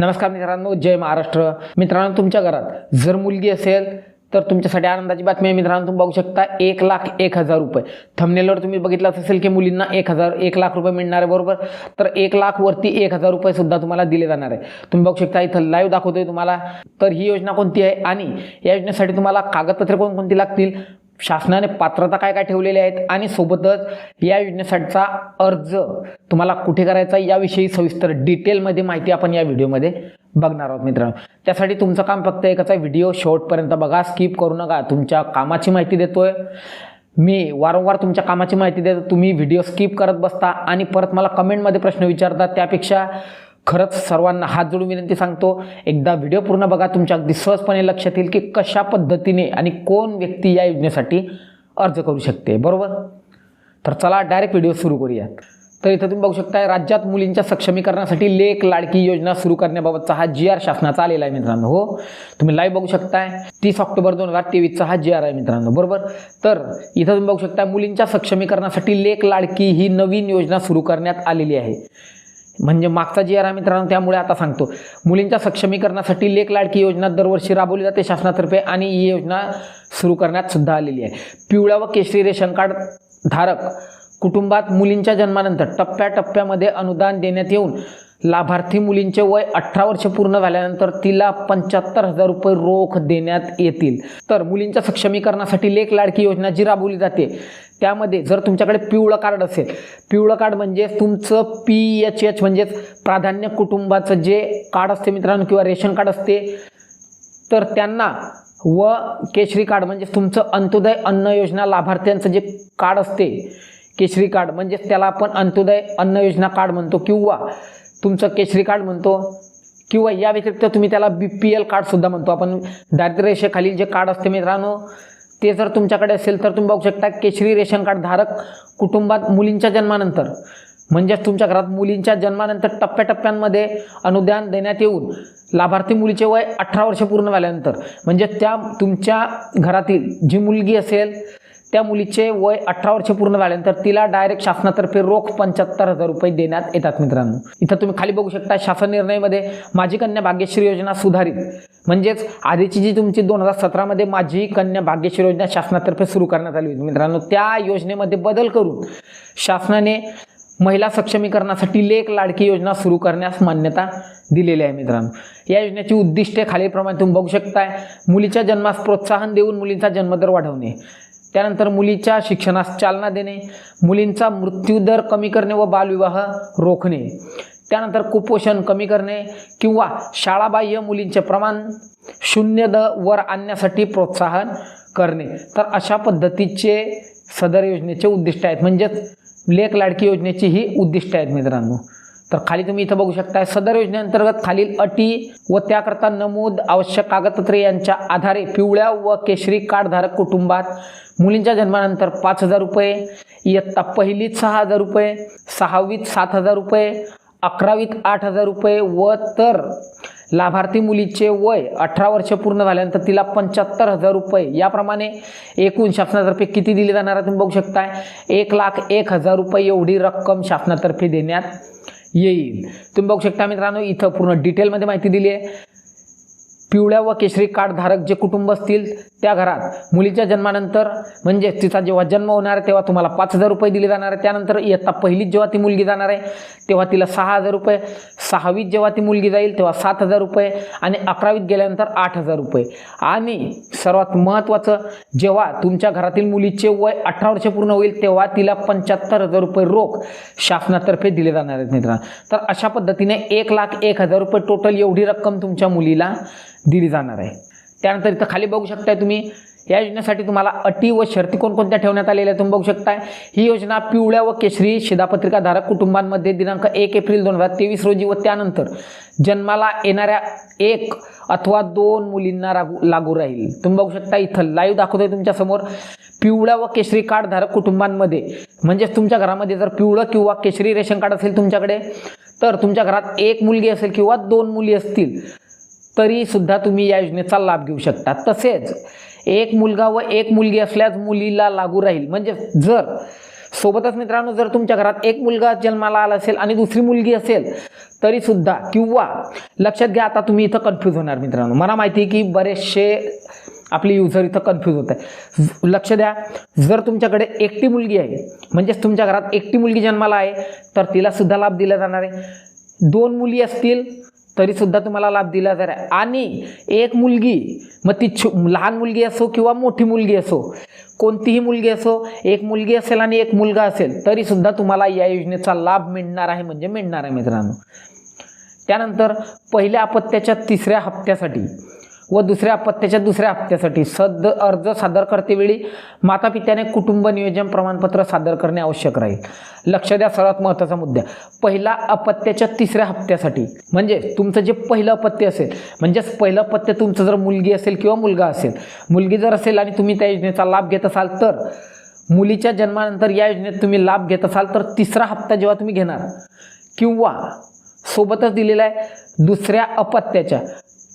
नमस्कार मित्रांनो जय महाराष्ट्र. मित्रांनो तुमच्या घरात जर मुलगी असेल तर तुमच्यासाठी आनंदाची बातमी आहे. मित्रांनो तुम्ही बघू शकता एक लाख एक हजार रुपये. थमनेलवर तुम्ही बघितलंच असेल की मुलींना एक हजार एक लाख रुपये मिळणार आहे बरोबर? तर एक लाखवरती एक हजार रुपये सुद्धा तुम्हाला दिले जाणार आहे. तुम्ही बघू शकता इथं लाईव्ह दाखवतोय तुम्हाला. तर ही योजना कोणती आहे? आणि या योजनेसाठी तुम्हाला कागदपत्रे कोणकोणती लागतील? शासनाने पात्रता काय काय ठेवलेल्या आहेत? आणि सोबतच या योजनेसाठीचा अर्ज तुम्हाला कुठे करायचा याविषयी सविस्तर डिटेलमध्ये माहिती आपण या व्हिडिओमध्ये बघणार आहोत मित्रांनो. त्यासाठी तुमचं काम फक्त एकच आहे. व्हिडिओ शेवटपर्यंत बघा स्किप करू नका. तुमच्या कामाची माहिती देतोय. मी वारंवार तुमच्या कामाची माहिती देतो. तुम्ही व्हिडिओ स्किप करत बसता आणि परत मला कमेंटमध्ये प्रश्न विचारता. त्यापेक्षा खरंच सर्वांना हात जोडून विनंती सांगतो एकदा व्हिडिओ पूर्ण बघा तुमच्या अगदी सहजपणे लक्षात येईल की कशा पद्धतीने आणि कोण व्यक्ती या योजनेसाठी अर्ज करू शकते बरोबर? तर चला डायरेक्ट व्हिडिओ सुरू करूयात. तर इथं तुम्ही बघू शकता राज्यात मुलींच्या सक्षमीकरणासाठी लेख लाडकी योजना सुरू करण्याबाबतचा हा जी आर शासनाचा आलेला आहे मित्रांनो हो? तुम्ही लाईव्ह बघू शकताय तीस ऑक्टोबर दोन हजार तेवीसचा हा जी आर आहे मित्रांनो बरोबर? तर इथं तुम्ही बघू शकता मुलींच्या सक्षमीकरणासाठी लेख लाडकी ही नवीन योजना सुरू करण्यात आलेली आहे. म्हणजे मागचा जी आर आहे मित्रांनो त्यामुळे आता सांगतो. मुलींच्या सक्षमीकरणासाठी लेख लाडकी योजना दरवर्षी राबवली जाते शासनातर्फे आणि ही योजना सुरू करण्यात सुद्धा आलेली आहे. पिवळ्या व केशरी रेशन कार्ड धारक कुटुंबात मुलींच्या जन्मानंतर टप्प्याटप्प्यामध्ये अनुदान देण्यात येऊन लाभार्थी मुलींचे वय अठरा वर्ष पूर्ण झाल्यानंतर तिला पंच्याहत्तर हजार रुपये रोख देण्यात येतील. तर मुलींच्या सक्षमीकरणासाठी लेख लाडकी योजना जी राबवली जाते त्यामध्ये जर तुमच्याकडे पिवळं कार्ड असेल पिवळं कार्ड म्हणजे तुमचं पी एच एच म्हणजेच प्राधान्य कुटुंबाचं जे कार्ड असते मित्रांनो किंवा रेशन कार्ड असते तर त्यांना व केशरी कार्ड म्हणजे तुमचं अंत्योदय अन्न योजना लाभार्थ्यांचं जे कार्ड असते केशरी कार्ड म्हणजेच त्याला आपण अंत्योदय अन्न योजना कार्ड म्हणतो किंवा तुमचं केशरी कार्ड म्हणतो किंवा या व्यतिरिक्त तुम्ही त्याला बी पी एल कार्डसुद्धा म्हणतो. आपण दारिद्र्य रेषेखालील जे कार्ड असते मित्रांनो ते जर तुमच्याकडे असेल तर तुम्ही बघू शकता केशरी रेशन कार्ड धारक कुटुंबात मुलींच्या जन्मानंतर म्हणजेच तुमच्या घरात मुलींच्या जन्मानंतर टप्प्याटप्प्यांमध्ये अनुदान देण्यात येऊन लाभार्थी मुलीचे वय अठरा वर्ष पूर्ण झाल्यानंतर म्हणजे त्या तुमच्या घरातील जी मुलगी असेल त्या मुलीचे वय अठरा वर्ष पूर्ण झाल्यानंतर तिला डायरेक्ट शासनातर्फे रोख पंच्याहत्तर हजार रुपये देण्यात येतात मित्रांनो. इथं तुम्ही खाली बघू शकता शासन निर्णयामध्ये माझी कन्या भाग्यश्री योजना सुधारित. म्हणजेच आधीची जी तुमची दोन हजार सतरामध्ये माझी कन्या भाग्यश्री योजना शासनातर्फे सुरू करण्यात आली होती मित्रांनो त्या योजनेमध्ये बदल करून शासनाने महिला सक्षमीकरणासाठी लेख लाडकी योजना सुरू करण्यास मान्यता दिलेली आहे मित्रांनो. या योजनेची उद्दिष्टे खालीलप्रमाणे तुम्ही बघू शकताय. मुलीच्या जन्मास प्रोत्साहन देऊन मुलींचा जन्मदर वाढवणे. त्यानंतर मुलीच्या शिक्षणास चालना देणे मुलींचा मृत्यूदर कमी करणे व बालविवाह रोखणे. त्यानंतर कुपोषण कमी करणे किंवा शाळाबाह्य मुलींचे प्रमाण शून्य द वर आणण्यासाठी प्रोत्साहन करणे. तर अशा पद्धतीचे सदर योजनेचे उद्दिष्ट आहेत. म्हणजेच लेख लाडकी योजनेची ही उद्दिष्ट आहेत मित्रांनो. तर खाली तुम्ही इथं बघू शकता सदर योजनेअंतर्गत खालील अटी व त्याकरता नमूद आवश्यक कागदपत्रे यांच्या आधारे पिवळ्या व केशरी कार्डधारक कुटुंबात मुलींच्या जन्मानंतर पाच हजार रुपये इयत्ता पहिलीत सहा हजार रुपये सहावीत सात हजार रुपये अकरावीत आठ हजार रुपये व तर लाभार्थी मुलीचे वय अठरा वर्ष पूर्ण झाल्यानंतर तिला पंच्याहत्तर हजार रुपये. याप्रमाणे एकूण शासनातर्फे किती दिली जाणार तुम्ही बघू शकताय? एक लाख एक हजार रुपये एवढी रक्कम शासनातर्फे देण्यात येईल. तुम्ही बघू शकता मित्रांनो इथं पूर्ण डिटेलमध्ये माहिती दिली आहे. पिवळ्या व केशरी कार्डधारक जे कुटुंब असतील त्या घरात मुलीच्या जन्मानंतर म्हणजे तिचा जेव्हा जन्म होणार आहे तेव्हा तुम्हाला पाच हजार रुपये दिले जाणार आहे. त्यानंतर इयत्ता पहिलीत जेव्हा ती मुलगी जाणार आहे तेव्हा तिला सहा हजार रुपये सहावीत जेव्हा ती मुलगी जाईल तेव्हा सात हजार रुपये आणि अकरावीत गेल्यानंतर आठ हजार रुपये. आणि सर्वात महत्त्वाचं जेव्हा तुमच्या घरातील मुलीचे वय अठरा वर्ष पूर्ण होईल तेव्हा तिला पंच्याहत्तर हजार रुपये रोख शासनातर्फे दिले जाणार आहेत मित्रांनो. तर अशा पद्धतीने एक लाख एक हजार रुपये टोटल एवढी रक्कम तुमच्या मुलीला दिली जाणार आहे. त्यानंतर इथं खाली बघू शकताय तुम्ही या योजनेसाठी तुम्हाला अटी व शर्ती कोणकोणत्या ठेवण्यात आलेल्या आहेत तुम्ही बघू शकताय. ही योजना पिवळ्या व केशरी शिधापत्रिकाधारक कुटुंबांमध्ये दिनांक एक एप्रिल दोन हजार तेवीस रोजी व त्यानंतर जन्माला येणाऱ्या एक अथवा दोन मुलींना लागू लागू राहील. तुम्ही बघू शकता इथं लाईव्ह दाखवतोय तुमच्यासमोर. पिवळ्या व केशरी कार्डधारक कुटुंबांमध्ये म्हणजेच तुमच्या घरामध्ये जर पिवळं किंवा केशरी रेशन कार्ड असेल तुमच्याकडे तर तुमच्या घरात एक मुलगी असेल किंवा दोन मुली असतील तरीसुद्धा तुम्ही या योजनेचा लाभ घेऊ शकता. तसेच एक मुलगा व एक मुलगी असल्यास मुलीला लागू राहील. म्हणजे जर सोबतच मित्रांनो जर तुमच्या घरात एक मुलगा जन्माला आला असेल आणि दुसरी मुलगी असेल तरीसुद्धा किंवा लक्षात घ्या आता तुम्ही इथं कन्फ्यूज होणार मित्रांनो. मला माहिती आहे की बरेचसे आपले युजर इथं कन्फ्यूज होत आहे लक्ष द्या जर तुमच्याकडे एकटी मुलगी आहे म्हणजेच तुमच्या घरात एकटी मुलगी जन्माला आहे तर तिला सुद्धा लाभ दिला जाणार आहे. दोन मुली असतील तरीसुद्धा तुम्हाला लाभ दिला जाणार आहे. आणि एक मुलगी मग ती छो लहान मुलगी असो किंवा मोठी मुलगी असो कोणतीही मुलगी असो एक मुलगी असेल आणि एक मुलगा असेल तरीसुद्धा तुम्हाला या योजनेचा लाभ मिळणार आहे म्हणजे मिळणार आहे मित्रांनो. त्यानंतर पहिल्या अपत्याच्या तिसऱ्या हप्त्यासाठी व दुसऱ्या अपत्याच्या दुसऱ्या हप्त्यासाठी सद अर्ज सादर करतेवेळी माता पित्याने कुटुंब नियोजन प्रमाणपत्र सादर करणे आवश्यक राहील. लक्ष द्या सर्वात महत्त्वाचा मुद्दा. पहिला अपत्याच्या तिसऱ्या हप्त्यासाठी म्हणजे तुमचं जे पहिलं अपत्य असेल म्हणजेच पहिलं अपत्य तुमचं जर मुलगी असेल किंवा मुलगा असेल मुलगी जर असेल आणि तुम्ही त्या योजनेचा लाभ घेत असाल तर मुलीच्या जन्मानंतर या योजनेत तुम्ही लाभ घेत असाल तर तिसरा हप्ता जेव्हा तुम्ही घेणार किंवा सोबतच दिलेला आहे दुसऱ्या अपत्याच्या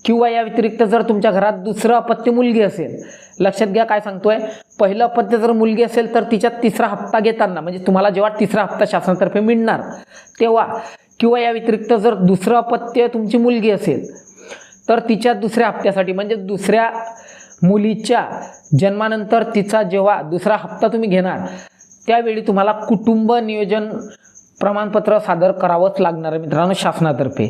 किंवा या व्यतिरिक्त जर तुमच्या घरात दुसरं अपत्य मुलगी असेल लक्षात घ्या काय सांगतोय. पहिलं अपत्य जर मुलगी असेल तर तिच्यात तिसरा हप्ता घेताना म्हणजे तुम्हाला जेव्हा तिसरा हप्ता शासनातर्फे मिळणार तेव्हा किंवा या व्यतिरिक्त जर दुसरं अपत्य तुमची मुलगी असेल तर तिच्या दुसऱ्या हप्त्यासाठी म्हणजे दुसऱ्या मुलीच्या जन्मानंतर तिचा जेव्हा दुसरा हप्ता तुम्ही घेणार त्यावेळी तुम्हाला कुटुंब नियोजन प्रमाणपत्र सादर करावंच लागणार आहे मित्रांनो शासनातर्फे.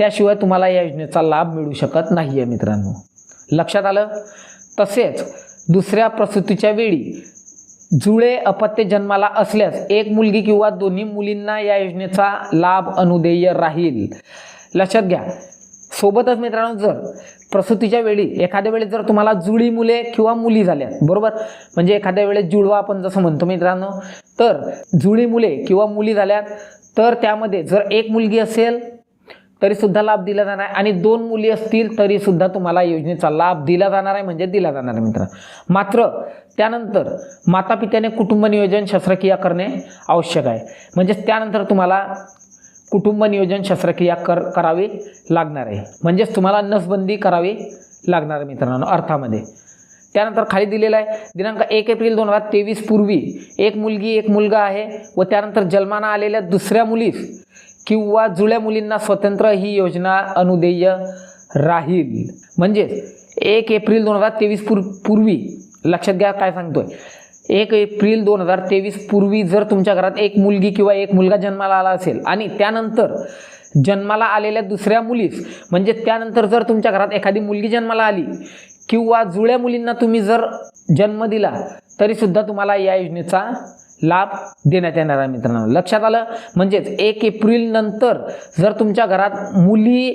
त्याशिवाय तुम्हाला या योजनेचा लाभ मिळू शकत नाही आहे मित्रांनो. लक्षात आलं? तसेच दुसऱ्या प्रसूतीच्या वेळी जुळे अपत्य जन्माला असल्यास एक मुलगी किंवा दोन्ही मुलींना या योजनेचा लाभ अनुदेय राहील. लक्षात घ्या. सोबतच मित्रांनो जर प्रसूतीच्या वेळी एखाद्या वेळेस जर तुम्हाला जुळी मुले किंवा मुली झाल्या बरोबर? म्हणजे एखाद्या वेळेस जुळवा आपण जसं म्हणतो मित्रांनो. तर जुळी मुले किंवा मुली झाल्यात तर त्यामध्ये जर एक मुलगी असेल तरीसुद्धा लाभ दिला जाणार आहे. आणि दोन मुली असतील तरीसुद्धा तुम्हाला योजनेचा लाभ दिला जाणार आहे म्हणजे दिला जाणार आहे मित्र मात्र त्यानंतर माता पित्याने कुटुंब नियोजन शस्त्रक्रिया करणे आवश्यक आहे. म्हणजेच त्यानंतर तुम्हाला कुटुंब नियोजन शस्त्रक्रिया कर करावी लागणार आहे. म्हणजेच तुम्हाला नसबंदी करावी लागणार आहे मित्रांनो अर्थामध्ये. त्यानंतर खाली दिलेलं आहे दिनांक एक एप्रिल दोन हजार तेवीस पूर्वी एक मुलगी एक मुलगा आहे व त्यानंतर जन्माना आलेल्या दुसऱ्या मुलीस किंवा जुळ्या मुलींना स्वतंत्र ही योजना अनुदेय राहील. म्हणजेच एक एप्रिल दोन हजार तेवीस पूर पूर्वी लक्षात घ्या काय सांगतोय. एक एप्रिल दोन हजार तेवीस पूर्वी जर तुमच्या घरात एक मुलगी किंवा एक मुलगा जन्माला आला असेल आणि त्यानंतर जन्माला आलेल्या दुसऱ्या मुलीस म्हणजे त्यानंतर जर तुमच्या घरात एखादी मुलगी जन्माला आली किंवा जुळ्या मुलींना तुम्ही जर जन्म दिला तरीसुद्धा तुम्हाला या योजनेचा लाभ देण्यात येणार आहे मित्रांनो. लक्षात आलं? म्हणजेच एक एप्रिल नंतर जर तुमच्या घरात मुली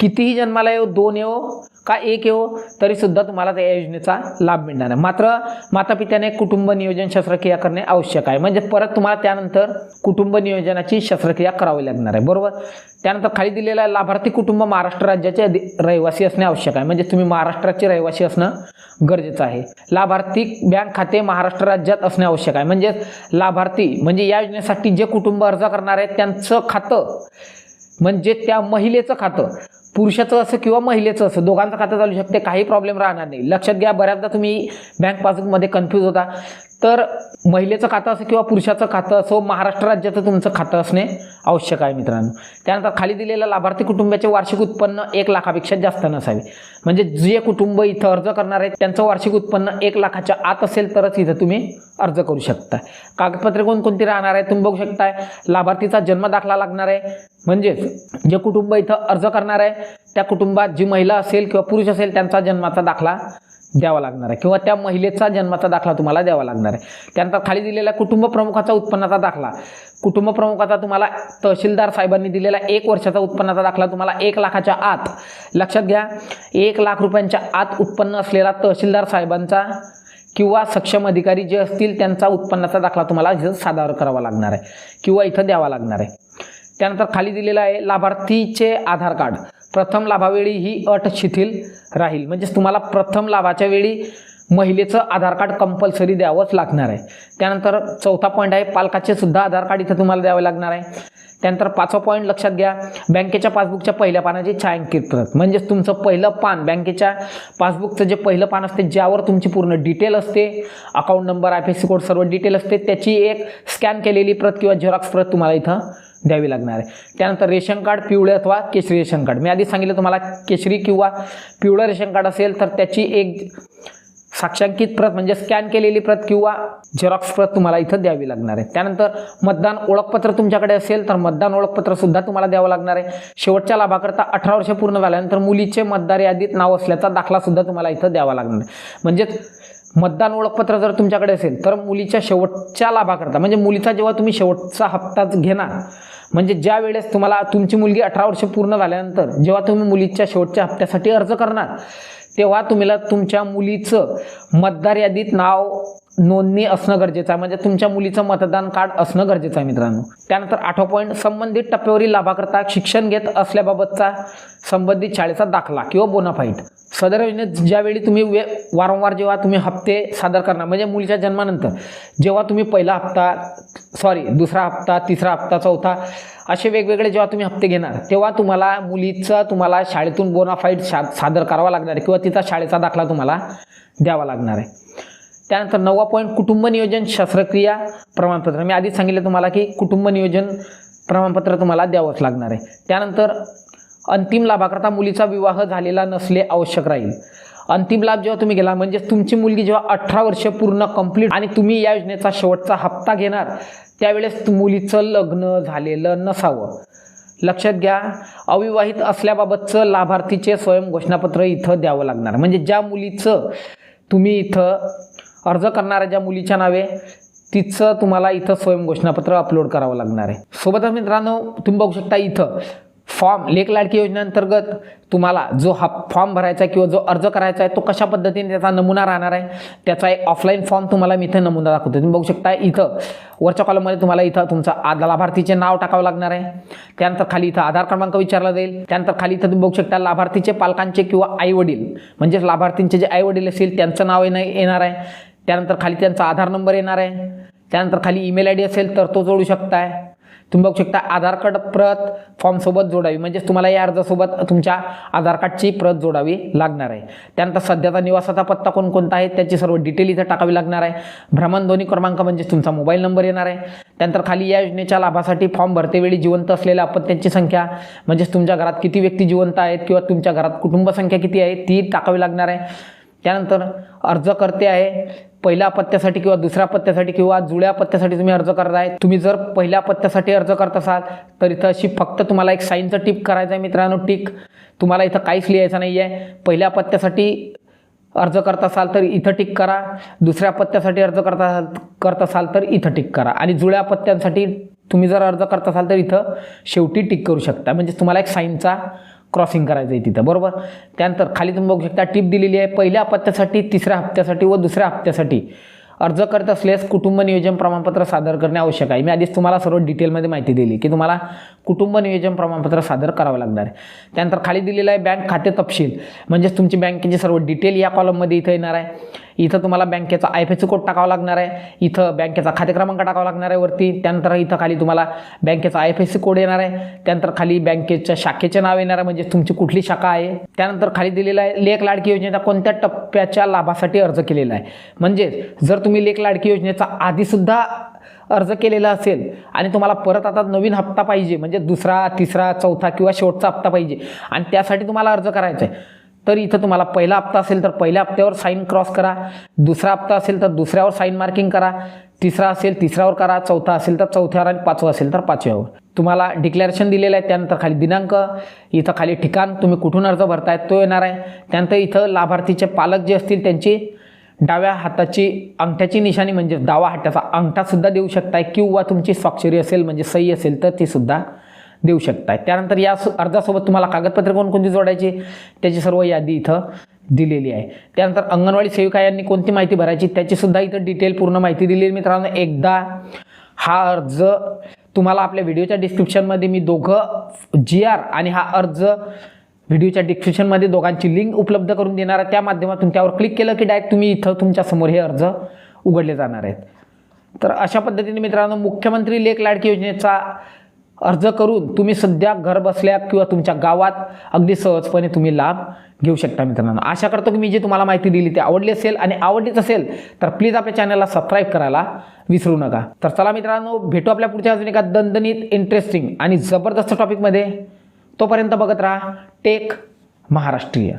कितीही जन्माला येऊ दोन येऊ का एक येऊ तरीसुद्धा तुम्हाला त्या योजनेचा लाभ मिळणार आहे. मात्र माता पित्याने कुटुंब नियोजन शस्त्रक्रिया करणे आवश्यक आहे. म्हणजे परत तुम्हाला त्यानंतर कुटुंब नियोजनाची शस्त्रक्रिया करावी लागणार आहे. बरोबर? त्यानंतर खाली दिलेला आहे, लाभार्थी कुटुंब महाराष्ट्र राज्याचे रहिवासी असणे आवश्यक आहे. म्हणजे तुम्ही महाराष्ट्राचे रहिवासी असणं गरजेचं आहे. लाभार्थी बँक खाते महाराष्ट्र राज्यात असणे आवश्यक आहे. म्हणजे लाभार्थी म्हणजे या योजनेसाठी जे कुटुंब अर्ज करणार आहेत त्यांचं खातं म्हणजे त्या महिलेचं खातं पुरुषाचं असं किंवा महिलेचं असं दोघांचं खातं चालू शकते काही प्रॉब्लेम राहणार नाही. लक्षात घ्या बऱ्याचदा तुम्ही बँक पासबुकमध्ये कन्फ्यूज होता. तर महिलेचं खातं असं किंवा पुरुषाचं खातं असो महाराष्ट्र राज्याचं तुमचं खातं असणे आवश्यक आहे मित्रांनो. त्यानंतर खाली दिलेलं लाभार्थी कुटुंबाचे वार्षिक उत्पन्न एक लाखापेक्षा जास्त नसावे. म्हणजे जे कुटुंब इथं अर्ज करणार आहेत त्यांचं वार्षिक उत्पन्न एक लाखाच्या आत असेल तरच इथं तुम्ही अर्ज करू शकता. कागदपत्रे कोणकोणती राहणार आहे तुम्ही बघू शकताय. लाभार्थीचा जन्म दाखला लागणार आहे. म्हणजेच जे कुटुंब इथं अर्ज करणार आहे त्या कुटुंबात जी महिला असेल किंवा पुरुष असेल त्यांचा जन्माचा दाखला द्यावा लागणार आहे. किंवा त्या महिलेचा जन्माचा दाखला तुम्हाला द्यावा लागणार आहे. त्यानंतर खाली दिलेला कुटुंब प्रमुखाचा उत्पन्नाचा दाखला. कुटुंब प्रमुखाचा तुम्हाला तहसीलदार साहेबांनी दिलेला एक वर्षाचा उत्पन्नाचा दाखला तुम्हाला एक लाखाच्या आत. लक्षात घ्या एक लाख रुपयांच्या आत उत्पन्न असलेला तहसीलदार साहेबांचा किंवा सक्षम अधिकारी जे असतील त्यांचा उत्पन्नाचा दाखला तुम्हाला इथं सादर करावा लागणार आहे. किंवा इथं द्यावा लागणार आहे. त्यानंतर खाली दिलेलं आहे लाभार्थीचे आधार कार्ड. प्रथम लाभावेळी ही अट शिथिल राहील. म्हणजेच तुम्हाला प्रथम लाभाच्या वेळी महिलेचं आधार कार्ड कंपल्सरी द्यावंच लागणार आहे. त्यानंतर चौथा पॉईंट आहे पालकाचे सुद्धा आधार कार्ड इथं तुम्हाला द्यावे लागणार आहे. त्यानंतर पाचवा पॉईंट लक्षात घ्या बँकेच्या पासबुकच्या पहिल्या पानाची छायांकित प्रत म्हणजेच तुमचं पहिलं पान बँकेच्या पासबुकचं जे पहिलं पान असते ज्यावर तुमची पूर्ण डिटेल असते account number I P C code सर्व डिटेल असते त्याची एक स्कॅन केलेली प्रत किंवा झेरॉक्स प्रत तुम्हाला इथं द्यावी लागणार आहे. त्यानंतर रेशन कार्ड पिवळे अथवा केशरी रेशन कार्ड. मी आधी सांगितलं तुम्हाला केशरी किंवा पिवळं रेशन कार्ड असेल तर त्याची एक साक्षांकित प्रत म्हणजे स्कॅन केलेली प्रत किंवा झेरॉक्स प्रत तुम्हाला इथं द्यावी लागणार आहे. त्यानंतर मतदान ओळखपत्र तुमच्याकडे असेल तर मतदान ओळखपत्र सुद्धा तुम्हाला द्यावं लागणार आहे. शेवटच्या लाभाकरता अठरा वर्ष पूर्ण झाल्यानंतर मुलीचे मतदार यादीत नाव असल्याचा दाखला सुद्धा तुम्हाला इथं द्यावा लागणार आहे. म्हणजेच मतदान ओळखपत्र जर तुमच्याकडे असेल तर मुलीच्या शेवटच्या लाभाकरता म्हणजे मुलीचा जेव्हा तुम्ही शेवटचा हप्ताच घेणार म्हणजे ज्या वेळेस तुम्हाला तुमची मुलगी अठरा वर्ष पूर्ण झाल्यानंतर जेव्हा तुम्ही मुलीच्या शेवटच्या हप्त्यासाठी अर्ज करणार तेव्हा तुम्हाला तुमच्या मुलीचं मतदार यादीत नाव नोंदणी असणं गरजेचं आहे. म्हणजे तुमच्या मुलीचं मतदान कार्ड असणं गरजेचं आहे मित्रांनो. त्यानंतर आठवा पॉईंट संबंधित टप्प्यावरील लाभाकरता शिक्षण घेत असल्याबाबतचा संबंधित शाळेचा दाखला किंवा बोनाफाईट सदर योजनेत ज्यावेळी तुम्ही वे वारंवार जेव्हा तुम्ही हप्ते सादर करणार म्हणजे मुलीच्या जन्मानंतर जेव्हा तुम्ही पहिला हप्ता सॉरी दुसरा हप्ता तिसरा हप्ता चौथा असे वेगवेगळे जेव्हा तुम्ही हप्ते घेणार तेव्हा तुम्हाला मुलीचं तुम्हाला शाळेतून बोनाफाईट शा सादर करावा लागणार आहे किंवा तिचा शाळेचा दाखला तुम्हाला द्यावा लागणार आहे. त्यानंतर नववा पॉईंट कुटुंब नियोजन शस्त्रक्रिया प्रमाणपत्र. मी आधीच सांगितलं तुम्हाला की कुटुंब नियोजन प्रमाणपत्र तुम्हाला द्यावंच लागणार आहे. त्यानंतर अंतिम लाभाकरता मुलीचा विवाह झालेला नसले आवश्यक राहील. अंतिम लाभ जेव्हा तुम्ही गेला म्हणजे तुमची मुलगी जेव्हा अठरा वर्ष पूर्ण कंप्लीट आणि तुम्ही या योजनेचा शेवटचा हप्ता घेणार त्यावेळेस मुलीचं लग्न झालेलं नसावं. लक्षात घ्या अविवाहित असल्याबाबतचं लाभार्थीचे स्वयं घोषणापत्र इथं द्यावं लागणार. म्हणजे ज्या मुलीचं तुम्ही इथं अर्ज करणाऱ्या ज्या मुलीच्या नावे तिचं तुम्हाला इथं स्वयं घोषणापत्र अपलोड करावं लागणार आहे. सोबतच मित्रांनो तुम्ही बघू शकता इथं फॉर्म लेख लाडकी योजनेअंतर्गत तुम्हाला जो हा फॉर्म भरायचा आहे किंवा जो अर्ज करायचा आहे तो कशा पद्धतीने त्याचा नमुना राहणार आहे त्याचा एक ऑफलाईन फॉर्म तुम्हाला मी इथं नमुना दाखवतो तुम्ही बघू शकता इथं वरच्या कॉलममध्ये तुम्हाला इथं तुमचं आधार लाभार्थीचे नाव टाकावं लागणार आहे. त्यानंतर खाली इथं आधार क्रमांक विचारला जाईल. त्यानंतर खाली इथं तुम्ही बघू शकता लाभार्थीचे पालकांचे किंवा आईवडील म्हणजेच लाभार्थींचे जे आईवडील असतील त्यांचं नाव येणं येणार आहे. त्यानंतर खाली त्यांचा आधार नंबर येणार आहे. त्यानंतर खाली ईमेल आय डी असेल तर तो जोडू शकताय. तुम्ही बघू शकता आधार कार्ड प्रत फॉर्मसोबत जोडावी. म्हणजेच तुम्हाला या अर्जासोबत तुमच्या आधार कार्डची प्रत जोडावी लागणार आहे. त्यानंतर सध्याचा निवासाचा पत्ता कोणकोणता आहे त्याची सर्व डिटेल इथं टाकावी लागणार आहे. भ्रमणध्वनी क्रमांक म्हणजेच तुमचा मोबाईल नंबर येणार आहे. त्यानंतर खाली या योजनेच्या लाभासाठी फॉर्म भरतेवेळी जिवंत असलेल्या अपत्यांची संख्या म्हणजेच तुमच्या घरात किती व्यक्ती जिवंत आहेत किंवा तुमच्या घरात कुटुंबसंख्या किती आहे ती टाकावी लागणार आहे. त्यानंतर अर्ज करते आहे पहिल्या पत्त्यासाठी किंवा दुसऱ्या पत्त्यासाठी किंवा जुळ्या पत्त्यासाठी तुम्ही अर्ज करत आहे. तुम्ही जर पहिल्या पत्त्यासाठी अर्ज करत असाल तर इथं अशी फक्त तुम्हाला एक साईनचं टिप करायचं आहे मित्रांनो टिक. तुम्हाला इथं काहीच लिहायचं नाही आहे पहिल्या पत्त्यासाठी अर्ज करत असाल तर इथं टिक करा. दुसऱ्या पत्त्यासाठी अर्ज करत असाल करत असाल तर इथं टिक करा. आणि जुळ्या पत्त्यांसाठी तुम्ही जर अर्ज करत असाल तर इथं शेवटी टिक करू शकता. म्हणजे तुम्हाला एक साईनचा क्रॉसिंग करायचं आहे तिथं बरोबर? त्यानंतर खाली तुम्ही बघू शकता टिप दिलेली आहे पहिल्या हप्त्यासाठी तिसऱ्या हप्त्यासाठी व दुसऱ्या हप्त्यासाठी. अर्ज करत असल्यास कुटुंब नियोजन प्रमाणपत्र सादर करणे आवश्यक आहे. मी आधीच तुम्हाला सर्व डिटेलमध्ये माहिती दिली की तुम्हाला कुटुंब नियोजन प्रमाणपत्र सादर करावं लागणार आहे. त्यानंतर खाली दिलेलं आहे बँक खाते तपशील. म्हणजेच तुमची बँकेची सर्व डिटेल या कॉलममध्ये इथं येणार आहे. इथं तुम्हाला बँकेचा आय एफ एस कोड टाकावा लागणार आहे. इथं बँकेचा खाते क्रमांक टाकावा लागणार आहे वरती. त्यानंतर इथं खाली तुम्हाला बँकेचा आय एफ एस कोड येणार आहे. त्यानंतर खाली बँकेच्या शाखेचे नाव येणार आहे म्हणजे तुमची कुठली शाखा आहे. त्यानंतर खाली दिलेलं आहे लेख लाडकी योजनेचा कोणत्या टप्प्याच्या लाभासाठी अर्ज केलेला आहे. म्हणजेच जर तुम्ही लेख लाडकी योजनेचा आधीसुद्धा अर्ज केलेला असेल आणि तुम्हाला परत आता नवीन हप्ता पाहिजे म्हणजे दुसरा तिसरा चौथा किंवा शेवटचा हप्ता पाहिजे आणि त्यासाठी तुम्हाला अर्ज करायचा आहे. तर इथं तुम्हाला पहिला हप्ता असेल तर पहिल्या हप्त्यावर साईन क्रॉस करा. दुसरा हप्ता असेल तर दुसऱ्यावर साईन मार्किंग करा. तिसरा असेल तिसऱ्यावर करा. चौथा असेल तर चौथ्यावर आणि पाचवा असेल तर पाचव्यावर. तुम्हाला डिक्लेरेशन दिलेलं आहे. त्यानंतर खाली दिनांक इथं खाली ठिकाण तुम्ही कुठून अर्ज भरताय तो येणार आहे. त्यानंतर इथं लाभार्थीचे पालक जे असतील त्यांची डाव्या हाताची अंगठ्याची निशाणी म्हणजे डावा हाताचा अंगठासुद्धा देऊ शकताय किंवा तुमची स्वाक्षरी असेल म्हणजे सही असेल तर तीसुद्धा देऊ शकताय. त्यानंतर या अर्जासोबत तुम्हाला कागदपत्रे कोणकोणती जोडायची त्याची सर्व यादी इथं दिलेली आहे. त्यानंतर अंगणवाडी सेविका यांनी कोणती माहिती भरायची त्याचीसुद्धा इथं डिटेल पूर्ण माहिती दिलेली मित्रांनो एकदा हा अर्ज तुम्हाला आपल्या व्हिडिओच्या डिस्क्रिप्शनमध्ये मी दोघं जी आर आणि हा अर्ज व्हिडिओच्या डिस्क्रिप्शनमध्ये दोघांची लिंक उपलब्ध करून देणार आहे. त्या माध्यमातून त्यावर क्लिक केलं की डायरेक्ट तुम्ही इथं तुमच्यासमोर हे अर्ज उघडले जाणार आहेत. तर अशा पद्धतीने मित्रांनो मुख्यमंत्री लेख लाडकी योजनेचा अर्ज करून तुम्ही सध्या घर बसल्या किंवा तुमच्या गावात अगदी सहजपणे तुम्ही लाभ घेऊ शकता मित्रांनो. आशा करतो की मी जी तुम्हाला माहिती दिली ती आवडली असेल आणि आवडलीच असेल तर प्लीज आपल्या चॅनलला सबस्क्राईब करायला विसरू नका. तर चला मित्रांनो भेटू आपल्या पुढच्या अजून एका दणदणीत इंटरेस्टिंग आणि जबरदस्त टॉपिकमध्ये तोपर्यंत बघत राहा टेक महाराष्ट्रीय.